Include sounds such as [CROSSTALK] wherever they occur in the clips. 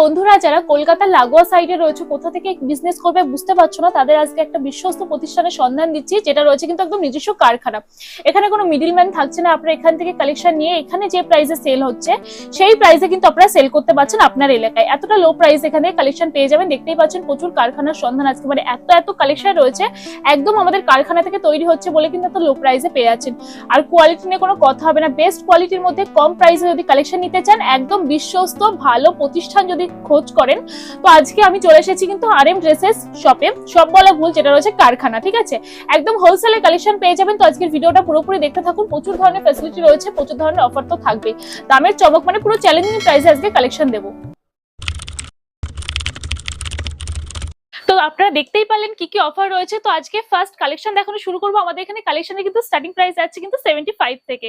বন্ধুরা, যারা কলকাতার লাগোয়া সাইডে রয়েছে, কোথা থেকে বিজনেস করবে বুঝতে পারছ না, তাদের আজকে একটা বিশ্বস্ত প্রতিষ্ঠানের সন্ধান দিচ্ছি, যেটা রয়েছে কিন্তু একদম নিজস্ব কারখানা। এখানে কোনো মিডিলম্যান থাকছে না, আপনারা এখান থেকে কালেকশন নিয়ে এখানে যে প্রাইসে সেল হচ্ছে, সেই প্রাইসে কিন্তু আপনারা সেল করতে পারছেন আপনার এলাকায়। এতটা লো প্রাইস এখানে কালেকশন পেয়ে যাবেন, দেখতেই পাচ্ছেন প্রচুর কারখানার সন্ধান আজকে। মানে এত এত কালেকশন রয়েছে, একদম আমাদের কারখানা থেকে তৈরি হচ্ছে বলে কিন্তু এত লো প্রাইসে পেয়ে যাচ্ছেন। আর কোয়ালিটি নিয়ে কোনো কথা হবে না বেস্ট কোয়ালিটির মধ্যে কম প্রাইসে যদি কালেকশন নিতে চান, একদম বিশ্বস্ত, ভালো প্রতিষ্ঠান যদি খোঁজ করেন। তো আজকে আমি চলে এসেছি কিন্তু আর এম ড্রেসেস শপে সব বলা ভুল, যেটা রয়েছে কারখানা, ঠিক আছে? একদম হোলসেলে কালেকশন পেয়ে যাবেন। তো আজকের ভিডিওটা পুরোপুরি দেখতে থাকুন। প্রচুর ধরনের ফেসিলিটি রয়েছে, প্রচুর ধরনের অফার তো থাকবে দামের চমক মানে পুরো চ্যালেঞ্জিং প্রাইসে আজকে কালেকশন দেবো। তো আপনারা দেখতেই পারলেন কি কি অফার রয়েছে। তো আজকে ফার্স্ট কালেকশন দেখানো শুরু করব। আমাদের এখানে কালেকশনে কিন্তু স্টার্টিং প্রাইস যাচ্ছে কিন্তু সেভেন্টি ফাইভ থেকে।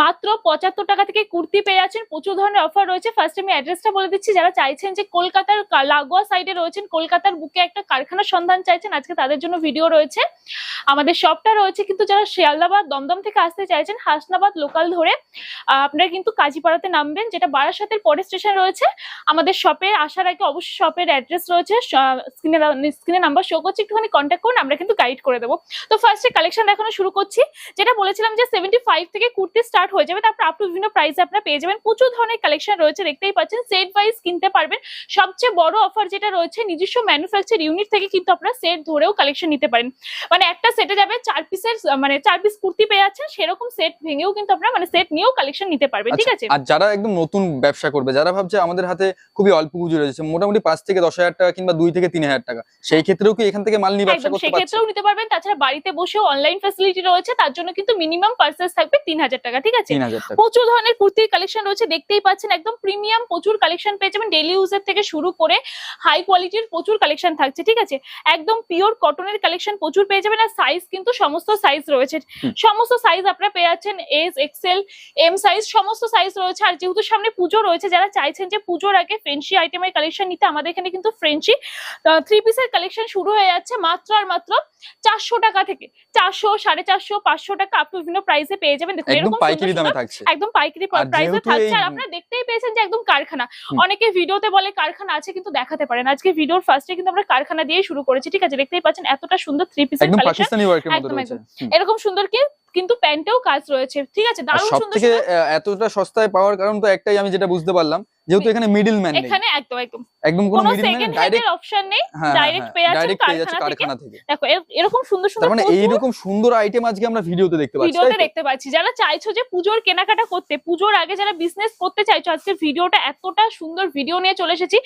মাত্র পঁচাত্তর টাকা থেকে কুর্তি পেয়ে যাচ্ছেন। প্রচুর ধরনের অফার রয়েছে। ফার্স্ট আমি অ্যাড্রেসটা বলে দিচ্ছি। যারা চাইছেন যে কলকাতার লাগোয়া সাইডে রয়েছেন, কলকাতার বুকে একটা কারখানার সন্ধান চাইছেন, আজকে তাদের জন্য ভিডিও রয়েছে। আমাদের শপটা রয়েছে কিন্তু যারা শিয়ালদাবাদ, দমদম থেকে আসতে চাইছেন, হাসনাবাদ লোকাল ধরে, আপনারা কিন্তু কাজীপাড়াতে নামবেন, যেটা বারাসাতের পরে স্টেশন রয়েছে। আমাদের শপে আসার আগে অবশ্যই শপের অ্যাড্রেস রয়েছে। স্ক্রিনে স্ক্রিনে নাম্বার শো করছি একটুখানি কন্ট্যাক্ট করুন আমরা কিন্তু গাইড করে দেবো। তো ফার্স্টে কালেকশন দেখানো শুরু করছি যেটা বলেছিলাম যে সেভেন্টি ফাইভ থেকে কুর্তি স্টার্ট হয়ে যাবে তারপর আপ টু বিভিন্ন প্রাইসে আপনারা পেয়ে যাবেন। প্রচুর ধরনের কালেকশন রয়েছে দেখতেই পাচ্ছেন সেট ওয়াইজ কিনতে পারবেন। সবচেয়ে বড় অফার যেটা রয়েছে নিজস্ব ম্যানুফ্যাকচার ইউনিট থেকে কিন্তু আপনারা সেট ধরেও কালেকশন নিতে পারেন। মানে একটা সেটে যাবে চার পিসের মানে চার পিস কুর্তি পেয়ে যাচ্ছেন সেরকম সেট ভেঙেও কিন্তু আপনারা মানে সেট নিয়েও কালেকশন নিতে পারবেন ঠিক আছে? আচ্ছা, আর যারা একদম নতুন ব্যবসা করবে যারা ভাবছে আমাদের হাতে খুবই অল্প পুঁজি রয়েছে মোটামুটি পাঁচ থেকে দশ হাজার টাকা কিংবা দুই থেকে তিন হাজার টাকা সেই ক্ষেত্রেও কি এখান থেকে মাল নিয়ে ব্যবসা করতে পারছে? সেক্ষেত্রেও নিতে পারবেন। তাছাড়া বাড়িতে বসেও অনলাইন ফ্যাসিলিটি রয়েছে তার জন্য কিন্তু মিনিমাম পার্সেস থাকবে তিন হাজার টাকা ঠিক আছে? টাকা। প্রচুর ধরনের কুর্তির কালেকশন রয়েছে দেখতেই পাচ্ছেন একদম প্রিমিয়াম প্রচুর কালেকশন পেয়ে যাবেন। ডেলি ইউজের থেকে শুরু করে হাই কোয়ালিটির প্রচুর কালেকশন থাকছে ঠিক আছে? একদম পিওর কটনের কালেকশন প্রচুর পেয়ে যাবেন আর সাইজ কিন্তু সমস্ত সাইজ রয়েছে। সমস্ত সাইজ আপনারা পেয়ে যাচ্ছেন এস এক্সেল এম সাইজ সমস্ত সাইজ রয়েছে। আর যেহেতু সামনে পুজো রয়েছে যারা চাইছেন যে পুজোর আগে ফ্রেন্সি আইটেমের কালেকশন নিতে আমাদের এখানে কিন্তু ফ্রেন্সি থ্রি পিসের কালেকশন শুরু হয়ে যাচ্ছে মাত্র আর মাত্র চারশো টাকা থেকে। চারশো সাড়ে চারশো পাঁচশো টাকা আপনি বিভিন্ন প্রাইসে পেয়ে যাবেন। দেখুন এরকম পাইকারি দামে থাকছে। একদম পাইকারি প্রাইসে থাকছে। আর আপনারা দেখতেই পেয়েছেন যে একদম কারখানা। অনেকে ভিডিওতে বলে কারখানা আছে কিন্তু দেখাতে পারেন। আজকে ভিডিওর ফার্স্টে কিন্তু আমরা কারখানা দিয়ে শুরু করেছি ঠিক আছে? দেখতেই পাচ্ছেন এতটা সুন্দর থ্রি পিসের একদম কালেকশন পাকিস্তানি ওয়ার্কের মধ্যে একদম, এরকম সুন্দর কি কিন্তু প্যান্টেও কাজ রয়েছে। ঠিক আছে? দারুণ সুন্দর এতটা সস্তায় পাওয়ার কারণ তো একটাই আমি যেটা বুঝতে পারলাম। যেহেতু এখানে মিডল ম্যান এখানে একদম একদম। একদম কোনো মিডল ম্যান ডাইরেক্ট অপশন নেই হ্যাঁ পেয়ে যাচ্ছেন ডাইরেক্ট পেয়ে যাচ্ছে কারখানা থেকে। দেখো এরকম সুন্দর সুন্দর মানে প্রচুর এইরকম সুন্দর আইটেম আজকে আমরা ভিডিওতে দেখতে পাচ্ছি ভিডিওতে দেখতে পাচ্ছি। যারা চাইছো যে পুজোর কেনাকাটা করতে পুজোর আগে যারা বিজনেস করতে চাইছো আজকে ভিডিওটা এতটা সুন্দর ভিডিও নিয়ে চলে এসেছি।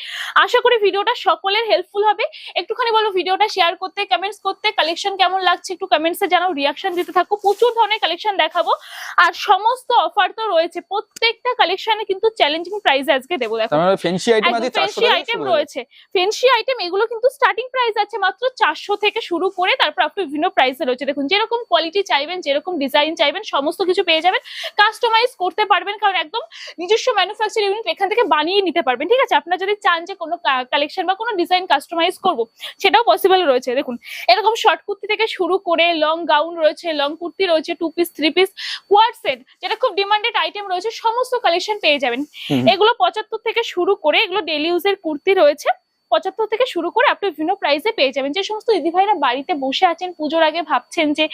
আশা করি ভিডিওটা সকলের হেল্পফুল হবে। একটুখানি বলো ভিডিওটা শেয়ার করতে কমেন্টস করতে কালেকশন কেমন লাগছে একটু কমেন্টসে জানাও রিয়াকশন দিতে থাকো। প্রচুর ধরনের কালেকশন দেখাবো। আর সমস্ত অফার তো রয়েছে। প্রত্যেকটা কালেকশনে কিন্তু চ্যালেঞ্জিং প্রাইস আজকে দেবো দেখো। মানে ফ্যান্সি আইটেম আজকে চারশো ফ্যান্সি আইটেম রয়েছে। ফ্যান্সি আইটেম এগুলো কিন্তু স্টার্টিং প্রাইস আছে মাত্র চারশো থেকে শুরু করে তারপর আপনি বিভিন্ন প্রাইসে রয়েছে। দেখুন যেরকম কোয়ালিটি চাইবেন যেরকম ডিজাইন চাইবেন সমস্ত কিছু পেয়ে যাবেন। কাস্টমাইজ করতে পারবেন কারণ একদম নিজস্ব ম্যানুফ্যাকচার ইউনিট এখান থেকে বানিয়ে নিতে পারবেন ঠিক আছে? আপনারা যদি চান যে কোনো কালেকশন বা কোনো ডিজাইন কাস্টমাইজ করব সেটাও পসিবল রয়েছে। দেখুন এরকম শর্ট কুর্তি থেকে শুরু করে লং গাউন রয়েছে লং কুর্তি রয়েছে two piece three piece coord set যেটা খুব ডিমান্ডেড আইটেম রয়েছে সমস্ত কালেকশন পেয়ে যাবেন। এগুলো পঁচাত্তর থেকে শুরু করে এগুলো ডেলি ইউজের কুর্তি রয়েছে। পঁচাত্তর থেকে শুরু করে আপনি বিভিন্ন প্রাইসে পেয়ে যাবেন। যে সমস্ত দিদি ভাইরা বাড়িতে বসে আছেন পুজোর আগে ভাবছেন যে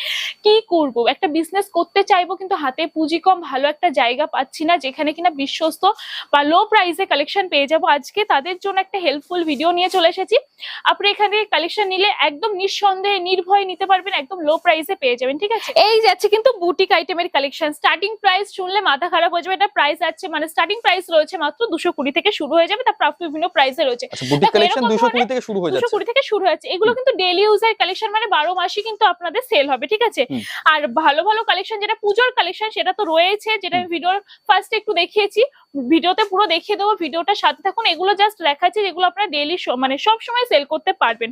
কি করব? একটা বিজনেস করতে চাইব কিন্তু হাতে পুঁজি কম ভালো একটা জায়গা পাচ্ছি না যেখানে কিনা বিশ্বস্ত বা লো প্রাইসে কালেকশন পেয়ে যাব। আজকে তাদের জন্য একটা হেল্পফুল ভিডিও নিয়ে চলে এসেছি। আপনি এখানে কালেকশন নিলে একদম নিঃসন্দেহে নির্ভয়ে নিতে পারবেন একদম লো প্রাইসে পেয়ে যাবেন ঠিক আছে? এই যাচ্ছে কিন্তু বুটিক আইটেমের কালেকশন স্টার্টিং প্রাইস শুনলে মাথা খারাপ হয়ে যাবে এটা প্রাইস আছে মানে স্টার্টিং প্রাইস রয়েছে মাত্র দুশো কুড়ি থেকে শুরু হয়ে যাবে তারপর আপনি বিভিন্ন প্রাইসে রয়েছে। আচ্ছা কালেকশন এরকম দুশো কুড়ি ধরনের থেকে শুরু হয়ে যাচ্ছে কুড়ি থেকে শুরু হচ্ছে এগুলো কিন্তু ইউজের কালেকশন মানে বারো মাসই কিন্তু আপনাদের সেল হবে ঠিক আছে? আর ভালো ভালো কালেকশন যেটা পুজোর কালেকশন সেটা তো রয়েছে যেটা আমি ভিডিওর ফার্স্টে একটু দেখিয়েছি। ভিডিওতে পুরো দেখিয়ে দেবো ভিডিওটার সাথে থাকুন। এগুলো জাস্ট দেখাচ্ছি যেগুলো আপনারা ডেলি মানে সব সময় সেল করতে পারবেন।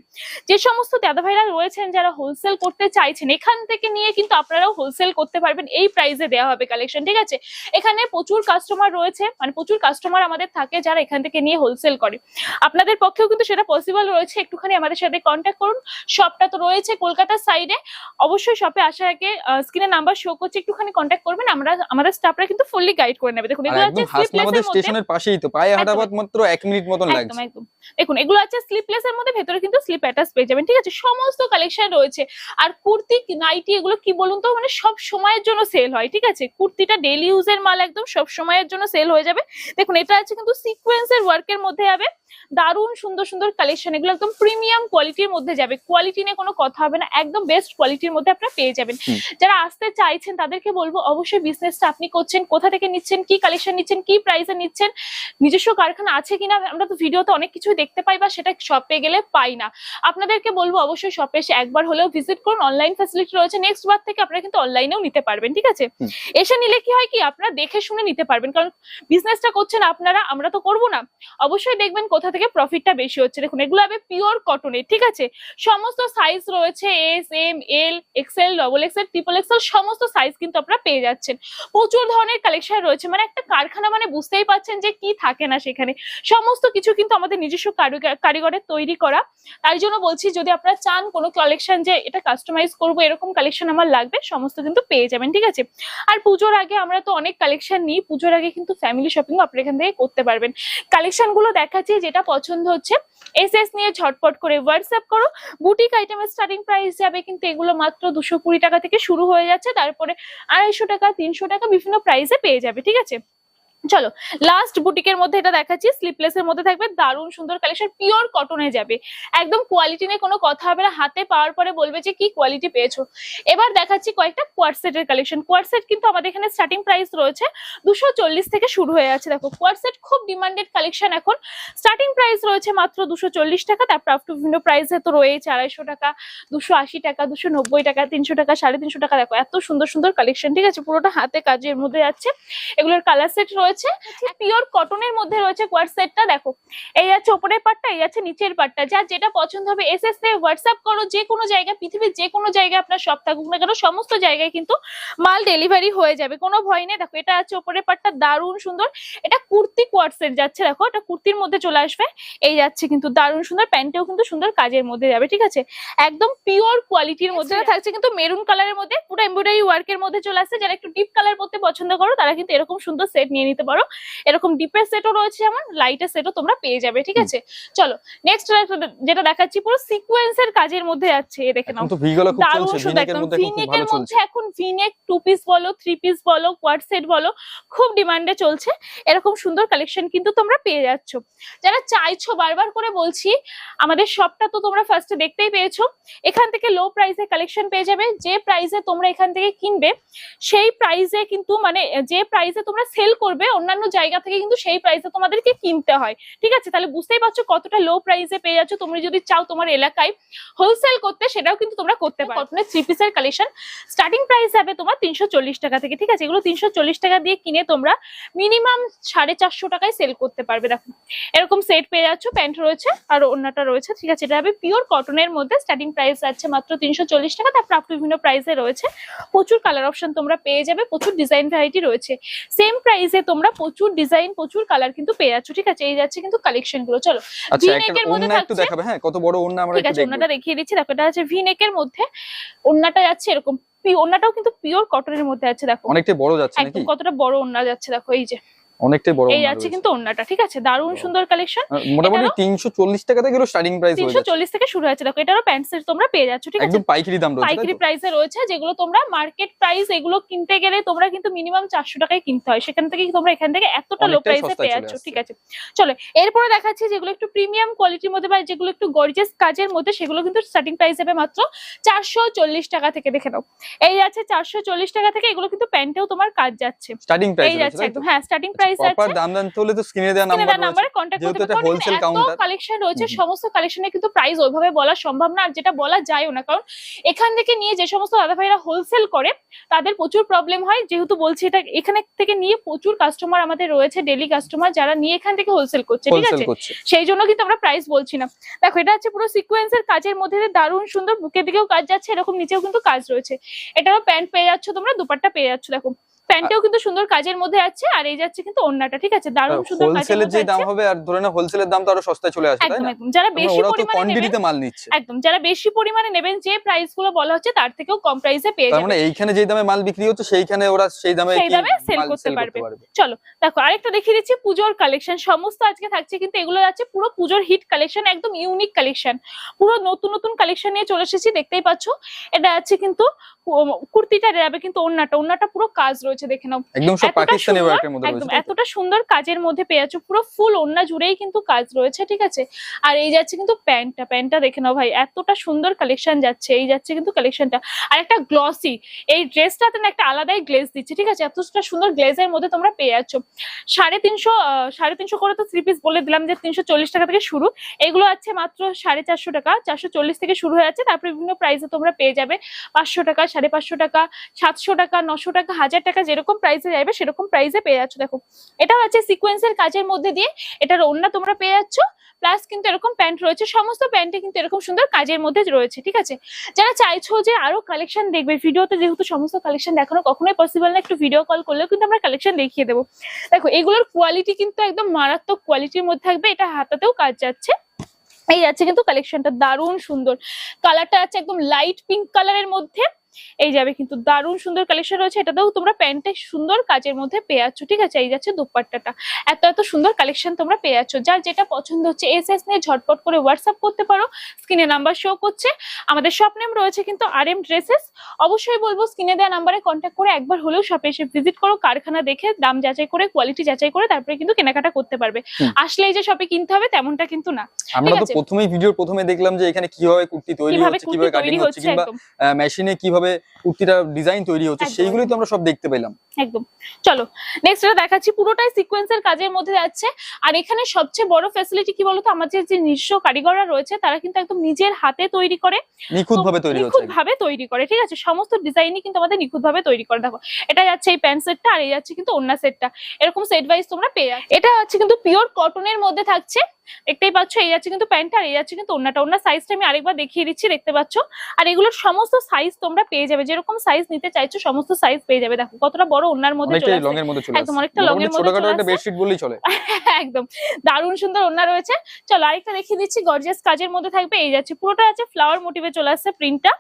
যে সমস্ত দাদা ভাইরা রয়েছেন যারা হোলসেল করতে চাইছেন এখান থেকে নিয়ে কিন্তু আপনারাও হোলসেল করতে পারবেন। এই প্রাইসে দেওয়া হবে কালেকশন ঠিক আছে? এখানে প্রচুর কাস্টমার রয়েছে মানে প্রচুর কাস্টমার আমাদের থাকে যারা এখান থেকে নিয়ে হোলসেল করে। আপনাদের পক্ষে পক্ষেও কিন্তু সেটা পসিবল রয়েছে। একটুখানি আমাদের সাথে কন্ট্যাক্ট করুন। শপটা তো রয়েছে কলকাতার সাইডে অবশ্যই শপে আসার আগে স্ক্রিনে নাম্বার শো করছে। একটুখানি কন্ট্যাক্ট করবেন। আমরা আমাদের স্টাফরা কিন্তু ফুললি গাইড করে নেবে। দেখুন এগুলো আছে একদম হাসনাবাদের মধ্যে স্টেশনের পাশেই তো। পায়ে হাঁটা পথ মাত্র এক মিনিট মতন একদম লাগছে। একদম। দেখুন এগুলো আছে স্লিপলেস এর মধ্যে ভেতরে কিন্তু স্লিপ অ্যাটাচ পেয়ে যাবেন। ঠিক আছে? সমস্ত কালেকশন রয়েছে। আর কুর্তি নাইটি এগুলো কি বলুন তো? মানে সব সময়ের জন্য সেল হয়। ঠিক আছে? কুর্তিটা ডেইলি ইউজের মাল একদম সব সময়ের জন্য সেল হয়ে যাবে। দেখুন এটা আছে কিন্তু সিকোয়েন্সের ওয়ার্কের মধ্যে যাবে দারুণ সুন্দর সুন্দর কালেকশন এগুলো একদম প্রিমিয়াম কোয়ালিটির মধ্যে যাবে। কোয়ালিটি নিয়ে কোনো কথা হবে না একদম বেস্ট কোয়ালিটির মধ্যে আপনারা পেয়ে যাবেন। যারা আসতে চাইছেন তাদেরকে বলব অবশ্যই বিজনেসটা আপনি করছেন কোথা থেকে নিচ্ছেন কি কালেকশন নিচ্ছেন কি প্রাইসে নিচ্ছেন নিজস্ব কারখানা আছে কিনা আমরা তো ভিডিওতে অনেক কিছুই দেখতে পাই বা সেটা শপে গেলে পাই না। আপনাদেরকে বলব অবশ্যই শপে এসে একবার হলেও ভিজিট করুন অনলাইন ফ্যাসিলিটি রয়েছে নেক্সট বার থেকে আপনারা কিন্তু অনলাইনেও নিতে পারবেন ঠিক আছে? এসে নিলে কি হয় কি আপনারা দেখে শুনে নিতে পারবেন কারণ বিজনেসটা করছেন আপনারা আমরা তো করব না। অবশ্যই দেখবেন কোথা থেকে প্রফিটটা বেশি হচ্ছে। দেখুন, এগুলো হবে পিওর কটনের ঠিক আছে? সমস্ত সাইজ রয়েছে S M L XL double XL triple XL সমস্ত সাইজ কিন্তু আপনারা পেয়ে যাচ্ছেন। প্রচুর ধরনের কালেকশন রয়েছে মানে একটা কারখানা মানে বুঝতেই পারছেন যে কি থাকে না সেখানে। সমস্ত কিছু কিন্তু আমাদের নিজস্ব কারিগর- কারিগরের তৈরি করা। তাই জন্য বলছি, যদি আপনারা চান কোনো কালেকশন যে এটা কাস্টমাইজ করব, এরকম কালেকশন আমার লাগবে, সমস্ত কিন্তু পেয়ে যাবেন, ঠিক আছে? আর পুজোর আগে আমরা তো অনেক কালেকশন নিই, পুজোর আগে কিন্তু ফ্যামিলি শপিং আপনারা এখান থেকে করতে পারবেন। কালেকশনগুলো দেখাচ্ছি, যেটা পছন্দ হচ্ছে এস এস নিয়ে ঝটপট করে হোয়াটসঅ্যাপ করো। বুটিক আইটেমের স্টার্টিং প্রাইস যাবে কিন্তু এগুলো মাত্র দুশো কুড়ি টাকা থেকে শুরু হয়ে যাচ্ছে। তারপরে আড়াইশো টাকা, তিনশো টাকা বিভিন্ন প্রাইসে পেয়ে যাবে, ঠিক আছে? চলো লাস্ট বুটিকের মধ্যে এটা দেখাচ্ছি স্লিপলেস এর মধ্যে থাকবে, দারুণ সুন্দর কালেকশন পিওর কটনে যাবে। একদম কোয়ালিটি নিয়ে কোনো কথা হবে না, হাতে পাওয়ার পরে বলবে যে কি কোয়ালিটি পেয়েছ। এবার দেখাচ্ছি কয়েকটা কোয়ারসেটের কালেকশন কোয়ারসেট কিন্তু আমাদের এখানে স্টার্টিং প্রাইস রয়েছে দুশো থেকে শুরু হয়ে যাচ্ছে দেখো কোয়ারসেট খুব ডিমান্ডেড কালেকশন এখন। স্টার্টিং প্রাইস রয়েছে মাত্র দুশো টাকা, তারপর আপ টু বিভিন্ন প্রাইসে তো রয়েছে আড়াইশো টাকা, দুশো টাকা দুশো টাকা, তিনশো টাকা, সাড়ে তিনশো টাকা। দেখো, এত সুন্দর সুন্দর কালেকশন ঠিক আছে? পুরোটা হাতে কাজের মধ্যে যাচ্ছে এগুলোর কালার সেট রয়েছে পিওর কটনের মধ্যে রয়েছে কোয়ার সেটটা দেখো। এই যাচ্ছে ওপরের পার্টটা এই যাচ্ছে নিচের পার্টটা যার যেটা পছন্দ হবে এস এস হোয়াটসঅ্যাপ করো যে কোনো জায়গায় পৃথিবীর যে কোনো জায়গায় আপনার সব থাকুক না কেন সমস্ত জায়গায় কিন্তু মাল ডেলিভারি হয়ে যাবে। কোনো ভয় নেই। দেখো এটা আছে ওপরের পার্টটা দারুণ সুন্দর। এটা কুর্তি কোয়ার সেট যাচ্ছে দেখো এটা কুর্তির মধ্যে চলে আসবে। এই যাচ্ছে কিন্তু দারুণ সুন্দর প্যান্টেও কিন্তু সুন্দর কাজের মধ্যে যাবে ঠিক আছে? একদম পিওর কোয়ালিটির মধ্যে থাকছে কিন্তু মেরুন কালারের মধ্যে পুরো এমব্রয়ডারি ওয়ার্কের মধ্যে চলে আসছে। যারা একটু ডিপ কালার পড়তে পছন্দ করো তারা কিন্তু এরকম সুন্দর সেট নিয়ে নিতে পারো। এরকম ডিপের সেটও রয়েছে যেমন লাইটের সেটও তোমরা পেয়ে যাবে ঠিক আছে? চলো নেক্সট যেটা দেখাচ্ছি পুরো সিকোয়েন্সের কাজের মধ্যে যাচ্ছে দেখে নাও। দারুণ একদম। মধ্যে এখন খুব ভিনেকের মধ্যে এখন ভিনেক টু পিস বলো থ্রি পিস বলো কোয়াড সেট বলো খুব ডিমান্ডে চলছে। এরকম সুন্দর কালেকশন কিন্তু তোমরা পেয়ে যাচ্ছ। যারা চাইছো বারবার করে বলছি আমাদের শপটা তো তোমরা ফার্স্টে দেখতেই পেয়েছ। এখান থেকে লো প্রাইসে কালেকশন পেয়ে যাবে। যে প্রাইসে তোমরা এখান থেকে কিনবে সেই প্রাইসে কিন্তু মানে যে প্রাইসে তোমরা সেল করবে অন্যান্য জায়গা থেকে কিন্তু সেই প্রাইসে তোমাদেরকে কিনতে হয় ঠিক আছে? তাহলে বুঝতেই পারছ কতটা লো প্রাইসে পেয়ে যাচ্ছ। তুমি যদি চাও তোমার এলাকায় হোলসেল করতে সেটাও কিন্তু তোমরা করতে পারো। কটনের থ্রি পিসের কালেকশন স্টার্টিং প্রাইস যাবে তোমার তিনশো চল্লিশ টাকা থেকে ঠিক আছে? এগুলো তিনশো চল্লিশ টাকা দিয়ে কিনে তোমরা মিনিমাম সাড়ে চারশো টাকায় সেল করতে পারবে। দেখো এরকম সেট পেয়ে যাচ্ছ প্যান্ট রয়েছে আর অন্যটা রয়েছে ঠিক আছে? এটা হবে পিওর কটনের মধ্যে স্টার্টিং প্রাইস যাচ্ছে মাত্র তিনশো চল্লিশ টাকা। তারপর আপ টু বিভিন্ন প্রাইসে রয়েছে। প্রচুর কালার অপশন তোমরা পেয়ে যাবে প্রচুর ডিজাইন ভ্যারাইটি রয়েছে। সেম প্রাইসে তোমরা প্রচুর ডিজাইন প্রচুর কালার কিন্তু পেয়ে যাচ্ছ ঠিক আছে? এই যাচ্ছে কিন্তু কালেকশনগুলো চলো। ভিনেকের একটা মধ্যে একটু দেখাবে হ্যাঁ কত বড় ওন্না আমরা একটু ওন্নাটা দেখিয়ে দিচ্ছি দেখো এটা আছে ভিনেকের মধ্যে ওন্নাটা যাচ্ছে এরকম পি- ওন্নাটাও কিন্তু পিওর কটনের মধ্যে আছে দেখো। অনেকটা বড় যাচ্ছে নাকি? কতটা বড় ওন্না যাচ্ছে দেখো এই যে। অনেকটাই বড় এই রয়েছে। কিন্তু ওন্নাটা ঠিক আছে? দারুণ সুন্দর কালেকশন মোটামুটি এটারও- তিনশো চল্লিশ টাকা থেকে স্টার্টিং প্রাইস হয়ে যাচ্ছে। চল্লিশ থেকে শুরু হয়েছে। দেখো এটারও প্যান্ট সেট তোমরা পেয়ে যাচ্ছ ঠিক আছে? একদম পাইকারি দাম রয়েছে পাইকারি প্রাইসে রয়েছে যেগুলো তোমরা মার্কেট প্রাইস এগুলো কিনতে গেলে তোমরা কিন্তু মিনিমাম চারশো টাকায় কিনতে হয়। সেখান থেকে তোমরা এখান থেকে এতটা লো প্রাইসে পেয়ে যাচ্ছ ঠিক আছে? চলো এরপরে দেখাচ্ছি যেগুলো একটু প্রিমিয়াম কোয়ালিটির মধ্যে বা যেগুলো একটু গর্জিয়াস কাজের মধ্যে সেগুলো কিন্তু স্টার্টিং প্রাইস হবে মাত্র চারশো চল্লিশ টাকা থেকে দেখে নাও। এই চারশো চল্লিশ টাকা থেকে এগুলো কিন্তু প্যান্টেও তোমার কাজ যাচ্ছে। স্টার্টিং প্রাইস এই যাচ্ছে একদম হ্যাঁ স্টার্টিং প্রাইস প্রপার আছে। দাম জানতে হলে তো স্ক্রিনে দেওয়া নাম্বার দেওয়া নাম্বারে করতে এটা পারো। কারণ wholesale এত counter। কালেকশন রয়েছে হুম। হুম। সমস্ত কালেকশনে কিন্তু প্রাইস ওইভাবে বলা সম্ভব না। আর যেটা বলা যায়ও না কারণ এখান থেকে নিয়ে যে সমস্ত দাদা ভাইরা হোলসেল করে তাদের প্রচুর প্রবলেম হয়। যেহেতু বলছি এটা এখানে থেকে নিয়ে প্রচুর কাস্টমার আমাদের রয়েছে ডেলি কাস্টমার যারা নিয়ে এখান থেকে হোলসেল করছে ঠিক আছে? সেই জন্য কিন্তু আমরা প্রাইস বলছি না। দেখো এটা হচ্ছে পুরো সিকোয়েন্সের কাজের মধ্যে দারুণ সুন্দর বুকের দিকেও কাজ যাচ্ছে এরকম নিচেও কিন্তু কাজ রয়েছে। এটারও প্যান্ট পেয়ে যাচ্ছ তোমরা দুপাট্টা পেয়ে যাচ্ছ দেখো। প্যান্টেও কিন্তু সুন্দর কাজের মধ্যে আছে আর এই যাচ্ছে কিন্তু ওন্নাটা ঠিক আছে? দারুণ সুন্দর কাজের মধ্যে যে দাম হবে আর ধরে না হোলসেলের দাম তো আরও সস্তায় চলে আসবে একদম একদম। যারা বেশি পরিমাণে কোয়ান্টিটিতে মাল নিচ্ছে। একদম যারা বেশি পরিমাণে নেবেন যে প্রাইসগুলো বলা হচ্ছে তার থেকেও কম প্রাইসে পেয়ে যাবেন। মানে এইখানে যেই দামে মাল বিক্রি হচ্ছে সেইখানে ওরা সেই দামে সেই দামে মাল করতে পারবে। চলো দেখো আরেকটা দেখিয়ে দিচ্ছি পুজোর কালেকশন সমস্ত আজকে থাকছে কিন্তু এগুলো আছে পুরো পুজোর হিট কালেকশন একদম ইউনিক কালেকশন পুরো নতুন নতুন কালেকশন নিয়ে চলে এসেছি দেখতেই পাচ্ছ। এটা আছে কিন্তু কুর্তিটা যাবে কিন্তু ওন্নাটা ওন্নাটা পুরো কাজ রয়েছে। দেখে নাও। একদম সব পাকিস্তানি ওয়ার্কের মধ্যে একদম রয়েছে। তো? এতটা সুন্দর কাজের মধ্যে পেয়ে যাচ্ছ পুরো ফুল ওন্না জুড়েই কিন্তু কাজ রয়েছে ঠিক আছে? আর এই যাচ্ছে কিন্তু প্যান্টটা প্যান্টটা দেখে নাও ভাই এতটা সুন্দর কালেকশন যাচ্ছে এই যাচ্ছে কিন্তু কালেকশনটা আর একটা গ্লসি এই ড্রেসটাতে না একটা আলাদাই গ্লেজ দিচ্ছে ঠিক আছে? এতটা সুন্দর গ্লেজের মধ্যে তোমরা পেয়ে যাচ্ছ সাড়ে তিনশো সাড়ে তিনশো করে তো থ্রি পিস বলে দিলাম যে তিনশো চল্লিশ টাকা থেকে শুরু। এগুলো আছে মাত্র সাড়ে চারশো টাকা চারশো চল্লিশ থেকে শুরু হয়ে যাচ্ছে। তারপরে বিভিন্ন প্রাইসে তোমরা পেয়ে যাবে পাঁচশো টাকা সাড়ে পাঁচশো টাকা সাতশো টাকা নশো টাকা হাজার টাকা যেরকম প্রাইসে যাবে সেরকম প্রাইসে পেয়ে যাচ্ছ। দেখো এটা হচ্ছে সিকোয়েন্সের কাজের মধ্যে দিয়ে, এটার ওন্না তোমরা পেয়ে যাচ্ছ প্লাস কিন্তু এরকম প্যান্ট রয়েছে, সমস্ত প্যান্টে কিন্তু এরকম সুন্দর কাজের মধ্যে রয়েছে, ঠিক আছে? যারা চাইছো যে আরও কালেকশন দেখবে, ভিডিওতে যেহেতু সমস্ত কালেকশন দেখানো, কখনোই পসিবল না, একটু ভিডিও কল করলেও কিন্তু আমরা কালেকশন দেখিয়ে দেবো। দেখো, এগুলোর কোয়ালিটি কিন্তু একদম মারাত্মক কোয়ালিটির মধ্যে থাকবে, এটা হাতাতেও কাজ যাচ্ছে। এই যাচ্ছে কিন্তু কালেকশনটা দারুণ সুন্দর। কালারটা আছে একদম লাইট পিঙ্ক কালারের মধ্যে। এই যাবে কিন্তু দারুণ সুন্দর কালেকশন রয়েছে এটাতেও তোমরা প্যান্টে সুন্দর কাজের মধ্যে পেয়ে যাচ্ছ ঠিক আছে? এই যাচ্ছে দুপাট্টাটা। এত এত সুন্দর কালেকশন তোমরা পেয়ে যাচ্ছ। যার যেটা পছন্দ হচ্ছে এস এস নিয়ে ঝটপট করে হোয়াটসঅ্যাপ করতে পারো স্ক্রিনে নাম্বার শো করছে। আমাদের শপ নেম রয়েছে কিন্তু আর এম ড্রেসেস অবশ্যই বলব স্ক্রিনে দেওয়া নাম্বারে কন্ট্যাক্ট করে একবার হলেও শপে এসে ভিজিট করো কারখানা দেখে দাম যাচাই করে কোয়ালিটি যাচাই করে তারপরে কিন্তু কেনাকাটা করতে পারবে। হুম। আসলেই যে শপে কিনতে হবে তেমনটা কিন্তু না। আমরা তো। প্রথমেই ভিডিওর প্রথমে দেখলাম যে এখানে কীভাবে কুর্তি তৈরি হচ্ছে কীভাবে কাটিং হচ্ছে কিংবা মেশিনে কীভাবে কুর্তিটা ডিজাইন তৈরি হচ্ছে সেইগুলোই তো আমরা সব দেখতে পেলাম। একদম। চলো নেক্সট এটা দেখাচ্ছি পুরোটাই সিকোয়েন্সের কাজের মধ্যে যাচ্ছে। আর এখানে সবচেয়ে বড় ফ্যাসিলিটি কি বলতো? আমাদের যে নিজস্ব কারিগররা রয়েছে তারা কিন্তু একদম নিজের হাতে তৈরি করে নিখুঁত ভাবে তৈরি নিখুঁত ভাবে তৈরি করে ঠিক আছে? সমস্ত ডিজাইনই কিন্তু আমাদের নিখুঁত ভাবে তৈরি করে। দেখো এটা যাচ্ছে এই প্যান্ট সেটটা আর এই যাচ্ছে কিন্তু অন্য সেটটা এরকম সেট ওয়াইজ তোমরা পেয়ে যাচ্ছ। এটা হচ্ছে কিন্তু পিওর কটনের মধ্যে থাকছে। দেখতেই পাচ্ছ এই যাচ্ছে কিন্তু প্যান্ট আর এই যাচ্ছে কিন্তু অন্যটা অন্য সাইজটা আমি আরেকবার দেখিয়ে দিচ্ছি দেখতে পাচ্ছ? আর এগুলোর সমস্ত সাইজ তোমরা পেয়ে যাবে। যেরকম সাইজ নিতে চাইছো সমস্ত সাইজ পেয়ে যাবে। দেখো কতটা বড় ওনার মধ্যে। লং একদম অনেকটা long এর মধ্যে চলে। বেডশিট বললেই চলে। [LAUGHS] একদম। দারুণ সুন্দর ওন্না রয়েছে। চলো আরেকটা দেখিয়ে দিচ্ছি গর্জিয়াস কাজের মধ্যে থাকবে। এই যাচ্ছে পুরোটা আছে ফ্লাওয়ার মোটিভে চলে আসছে প্রিন্টটা।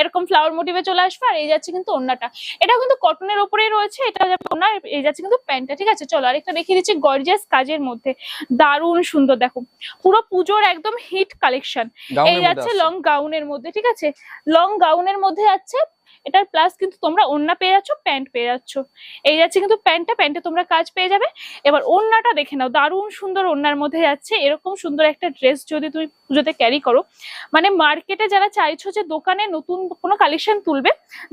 এরকম ফ্লাওয়ার মোটিভে চলে আসবে আর এই যাচ্ছে কিন্তু ওন্নাটা এটা কিন্তু কটনের উপরেই রয়েছে এটা যাবে ওন্না এই যাচ্ছে কিন্তু প্যান্টটা ঠিক আছে? চলো আরেকটা দেখিয়ে দিচ্ছি গর্জিয়াস কাজের মধ্যে। দারুণ সুন্দর দেখো। পুরো পুজোর একদম হিট কালেকশন এই যাচ্ছে লং গাউনের মধ্যে ঠিক আছে? লং গাউনের মধ্যে যাচ্ছে এটার প্লাস কিন্তু তোমরা ওন্না পেয়ে যাচ্ছ প্যান্ট পেয়ে যাচ্ছ। এই যাচ্ছে কিন্তু প্যান্টটা প্যান্টে তোমরা কাজ পেয়ে যাবে। এবার ওন্নাটা দেখে নাও, দারুণ সুন্দর ওন্নার মধ্যে যাচ্ছে, এরকম সুন্দর একটা ড্রেস যদি তুমি পুজোতে ক্যারি করো। মানে মার্কেটে যারা চাইছো যে দোকানে নতুন কোনো কালেকশন তুলবে,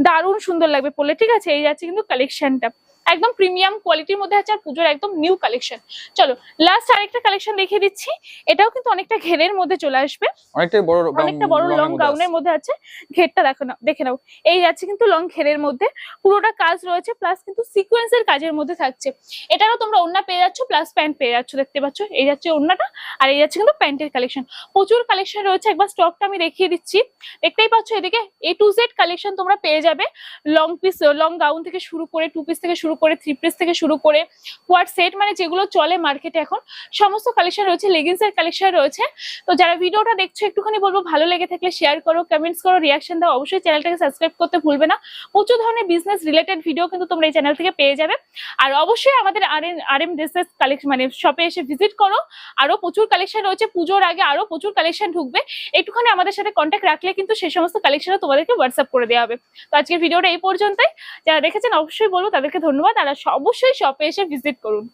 দারুণ সুন্দর লাগবে পরলে, ঠিক আছে? এই যাচ্ছে কিন্তু কালেকশনটা একদম প্রিমিয়াম কোয়ালিটির মধ্যে আছে আর পুজোর একদম নিউ কালেকশন চলো লাস্ট আরেকটা কালেকশন দেখিয়ে দিচ্ছি। এটাও কিন্তু অনেকটা ঘেরের মধ্যে চলে আসবে। অনেকটাই বড় অনেকটা বড় লং লং গাউনের মধ্যে আছে। ঘেরটা দেখো না দেখে নাও। এই যাচ্ছে কিন্তু লং ঘেরের মধ্যে। পুরোটা কাজ রয়েছে প্লাস কিন্তু সিকোয়েন্সের কাজের মধ্যে থাকছে। এটারও তোমরা ওন্না পেয়ে যাচ্ছ প্লাস প্যান্ট পেয়ে যাচ্ছ দেখতে পাচ্ছ? এই যাচ্ছে ওন্নাটা আর এই যাচ্ছে কিন্তু প্যান্টের কালেকশন প্রচুর কালেকশন রয়েছে। একবার স্টকটা আমি দেখিয়ে দিচ্ছি। দেখতেই পাচ্ছ এদিকে এ টু জেড কালেকশন তোমরা পেয়ে যাবে। লং পিস লং গাউন থেকে শুরু করে টু পিস থেকে শুরু করে থ্রি পিস থেকে শুরু করে কোয়ার সেট মানে যেগুলো চলে মার্কেটে এখন, সমস্ত কালেকশন রয়েছে লেগিংস এর কালেকশন রয়েছে। তো যারা ভিডিওটা দেখছ, একটুখানি বলব, ভালো লেগে থাকলে শেয়ার করো কমেন্টস করো রিয়াকশন দাও, অবশ্যই চ্যানেলটাকে সাবস্ক্রাইব করতে ভুলবে না। প্রচুর ধরনের বিজনেস রিলেটেড ভিডিও কিন্তু তোমরা এই চ্যানেল থেকে পেয়ে যাবে। আর অবশ্যই আমাদের আর এম ড্রেসেস কালেকশন মানে শপে এসে ভিজিট করো। আরও প্রচুর কালেকশন রয়েছে, পুজোর আগে আরও প্রচুর কালেকশন ঢুকবে। একটুখানি আমাদের সাথে কন্ট্যাক্ট রাখলে কিন্তু সেই সমস্ত কালেকশনও তোমাদেরকে হোয়াটসঅ্যাপ করে দেওয়া হবে। তো আজকের ভিডিওটা এই পর্যন্তই। যারা দেখেছেন, অবশ্যই বলব তাদেরকে ধন্যবাদ। আর অবশ্যই শপে এসে ভিজিট করুন।